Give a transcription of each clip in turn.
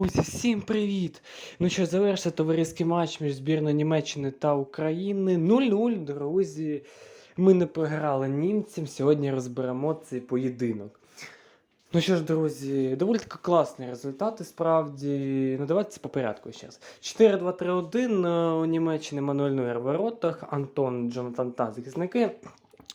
Друзі, всім привіт! Ну що, завершився товариський матч між збірною Німеччини та України. 0-0, друзі. Ми не програли німцям. Сьогодні розберемо цей поєдинок. Ну що ж, друзі, доволі таки класні результати, справді. Ну, давайте по порядку ще раз. 4-2-3-1 е, у Німеччини Мануель Нойер в воротах, Антон Джонатан та захисники.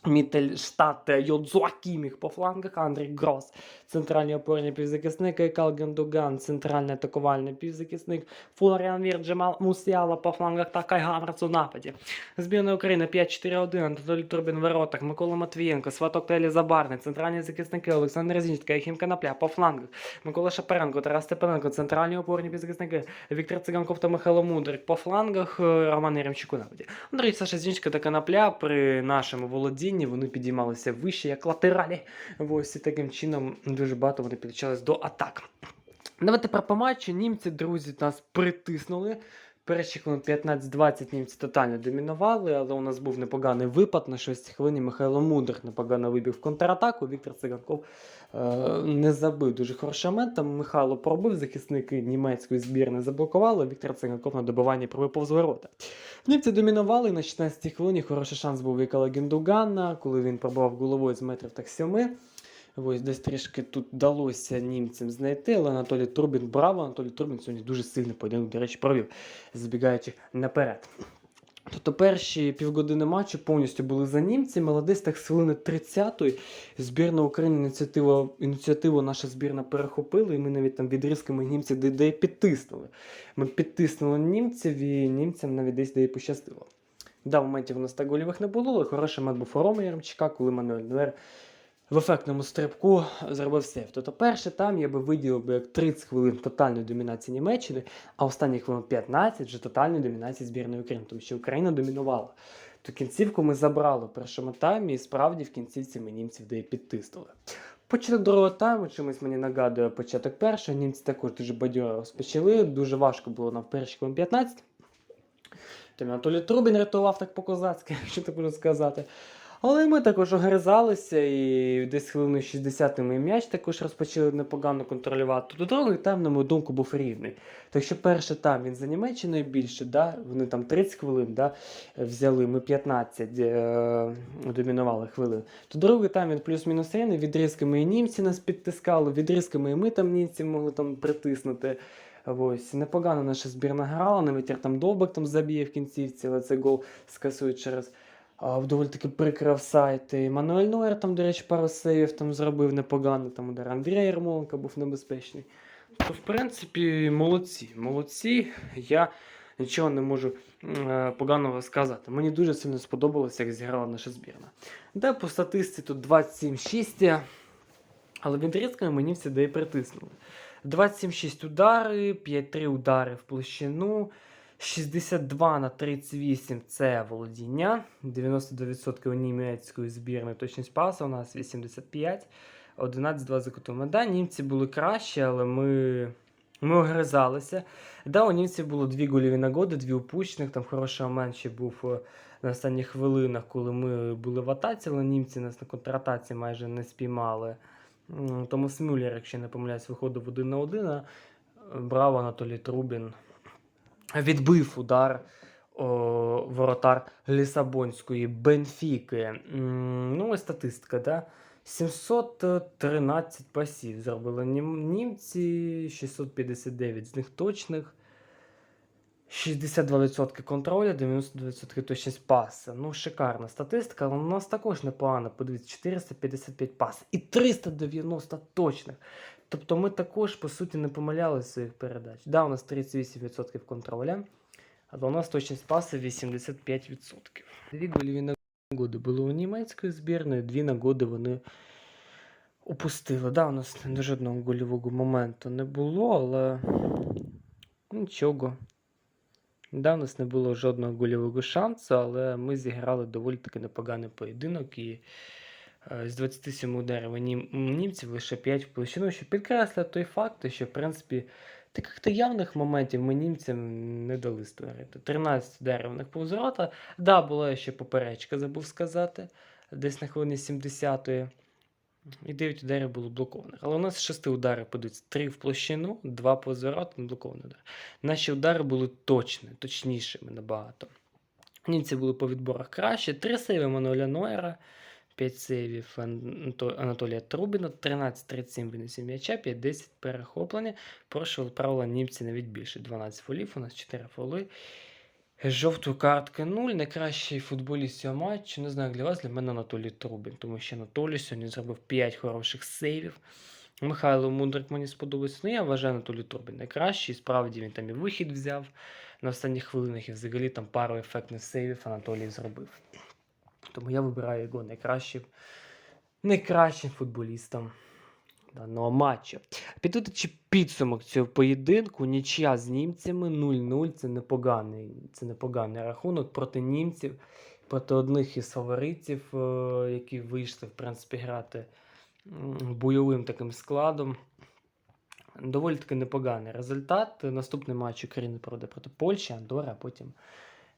Мітельштат Йодзуакіміх по флангах, Андрій Грос, центральний опорний півзахисник, Екал Гендуган, центральний атакувальний півзахисник, Флоріан Вір, Джемал Мусіала по флангах та Кай Гаврац у нападі. Збірна України 5-4-1, Анатолій Турбін в воротах, Микола Матвієнко, Сваток Телі Забарний, центральні захисники, Олександр Зінченко, Єхім Канапля по флангах, Микола Шапаренко, Тарас Степаненко, центральні опорні півзахисники, Віктор Циганков та Михайло Мудрик по флангах, е, Роман Єремчук у нападі. Андрій Саша Зінченко та Канапля при нашому володінні вони підіймалися вище, як латералі. Ось і таким чином дуже багато вони підключались до атак. Давайте про по. Німці, друзі, нас притиснули. Перші хвилин 15-20 німці тотально домінували, але у нас був непоганий випад. На 6 хвилині Михайло Мудрик непогано вибіг в контратаку. Віктор Циганков е, не забив дуже хороший момент. Михайло пробив, захисники німецької збірної заблокували. Віктор Циганков на добиванні пробив повз ворота. Німці домінували на 16 хвилині. Хороший шанс був у Гендугана, коли він пробував головою з метрів так сьоми. Ось десь трішки тут вдалося німцям знайти, але Анатолій Турбін браво. Анатолій Турбін сьогодні дуже сильний поєдинок, до речі, провів, забігаючи наперед. Тобто перші півгодини матчу повністю були за німцями, але десь так з хвилини 30-ї збірна України ініціативу, ініціативу наша збірна перехопила, і ми навіть там відрізками німців де, підтиснули. Ми підтиснули німців, і німцям навіть десь де пощастило. Да, моментів у нас так гольових не було, але хороший мат був у Рома Яремчука, коли Мануель Нуер в ефектному стрибку зробив сейф. Тобто перший там я би виділив би як 30 хвилин тотальної домінації Німеччини, а останні хвилин 15 вже тотальної домінації збірної України, тому що Україна домінувала. То кінцівку ми забрали в першому таймі, і справді в кінцівці ми німців де підтиснули. Початок другого тайму чимось мені нагадує початок першого. Німці також дуже бадьоро розпочали. Дуже важко було нам перші хвилин 15. Там Анатолій Трубін рятував так по-козацьки, якщо так можна сказати. Але ми також огризалися, і десь хвилини 60 ми м'яч також розпочали непогано контролювати. До другий тайм, на мою думку, був рівний. Так що перший тайм він за Німеччиною більше, да? вони там 30 хвилин да? взяли, ми 15 е- домінували хвилин. То другий тайм він плюс-мінус рівний, відрізками і німці нас підтискали, відрізками і ми там німці могли там притиснути. Ось, непогано наша збірна грала, навіть там Довбик там заб'є в кінцівці, але цей гол скасують через а, доволі таки прикрив сайт. І Мануель Нойер там, до речі, пару сейвів там зробив непогано, там удар Андрія Ярмоленка був небезпечний. То, в принципі, молодці. Молодці. Я нічого не можу е, поганого сказати. Мені дуже сильно сподобалося, як зіграла наша збірна. Де по статистиці тут 27-6, але відрізками мені всі де і притиснули. 27-6 удари, 5-3 удари в площину. 62 на 38 це володіння. 92% у німецької збірної точність пасу, у нас 85, 11-2 за кутами. Да, німці були кращі, але ми, ми огризалися. Да, у німців було дві гольові нагоди, дві упущених. Там хороший момент ще був е, на останніх хвилинах, коли ми були в атаці, але німці нас на контратаці майже не спіймали. Томас Мюллер, якщо не помиляюсь, виходив один на один. а Браво, Анатолій Трубін відбив удар о, воротар Лісабонської Бенфіки. Ну, ось статистика, да? 713 пасів зробили нім- німці, 659 з них точних. 62% контролю, 92% точність паса. Ну, шикарна статистика, але у нас також непогано. Подивіться, 455 пас і 390 точних. Тобто ми також, по суті, не помилялися своїх передач. Да, у нас 38% контроля, але у нас точність паси 85%. Дві гольові нагоди були у німецької збірної, дві нагоди вони упустили. Да, у нас жодного гольового моменту не було, але нічого. Да, у нас не було жодного гольового шансу, але ми зіграли доволі таки непоганий поєдинок і е, з 27 ударів німців лише 5 в площину, що підкреслює той факт, що в принципі таких то явних моментів ми німцям не дали створити. 13 ударів у них повз. Да, була ще поперечка, забув сказати, десь на хвилині 70-ї. І 9 ударів було блокованих. Але у нас з 6 ударів подивіться, 3 в площину, 2 по звороту, не блокований удар. Наші удари були точні, точнішими набагато. Німці були по відборах краще. 3 сейви Мануеля Нойера, 5 сейвів Анатолія Трубіна, 13-37 винесів м'яча, 5-10 перехоплення. Порушили правила німці навіть більше. 12 фолів, у нас 4 фоли. Жовту картки 0. Найкращий футболіст цього матчу. Не знаю, як для вас, для мене Анатолій Трубін, тому що Анатолій сьогодні зробив 5 хороших сейвів. Михайло Мудрик мені сподобався. Ну, я вважаю Анатолій Трубін найкращий. Справді він там і вихід взяв на останніх хвилинах, і взагалі там пару ефектних сейвів Анатолій зробив. Тому я вибираю його найкращим, найкращим футболістом даного матчу. Підводячи підсумок цього поєдинку, нічия з німцями 0-0 це непоганий, це непоганий рахунок проти німців, проти одних із фаворитів, е, які вийшли, в принципі, грати бойовим таким складом. Доволі таки непоганий результат. Наступний матч України пройде проти Польщі, Андора, а потім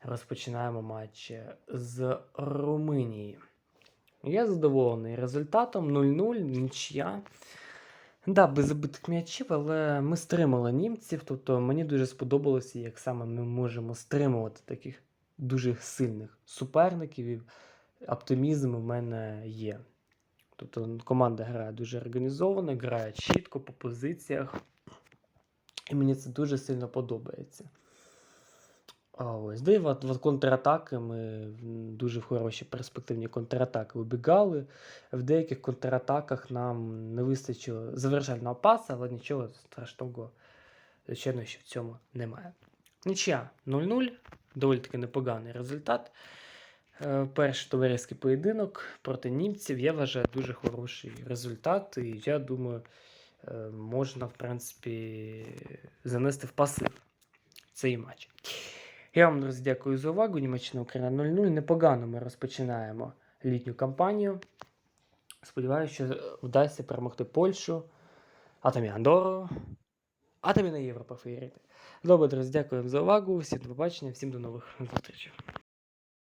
розпочинаємо матч з Румунії. Я задоволений результатом 0-0, нічия. Да, без забитих м'ячів, але ми стримали німців. Тобто мені дуже сподобалося, як саме ми можемо стримувати таких дуже сильних суперників. І оптимізм у мене є. Тобто команда грає дуже організовано, грає чітко по позиціях. І мені це дуже сильно подобається. А ось, де от, от контратаки. Ми дуже в хороші перспективні контратаки убігали. В деяких контратаках нам не вистачило завершального паса, але нічого страшного, звичайно, що в цьому немає. Нічия 0-0, доволі таки непоганий результат. Е, Перший товариський поєдинок проти німців, я вважаю, дуже хороший результат. І я думаю, е, можна, в принципі, занести в пасив цей матч. Я вам, друзі, дякую за увагу. Німеччина Україна 0-0. Непогано ми розпочинаємо літню кампанію. Сподіваюся, що вдасться перемогти Польщу, а там і Андору, а там і на Європа. Добре, друзі, дякую вам за увагу. Всім до побачення, всім до нових зустрічей.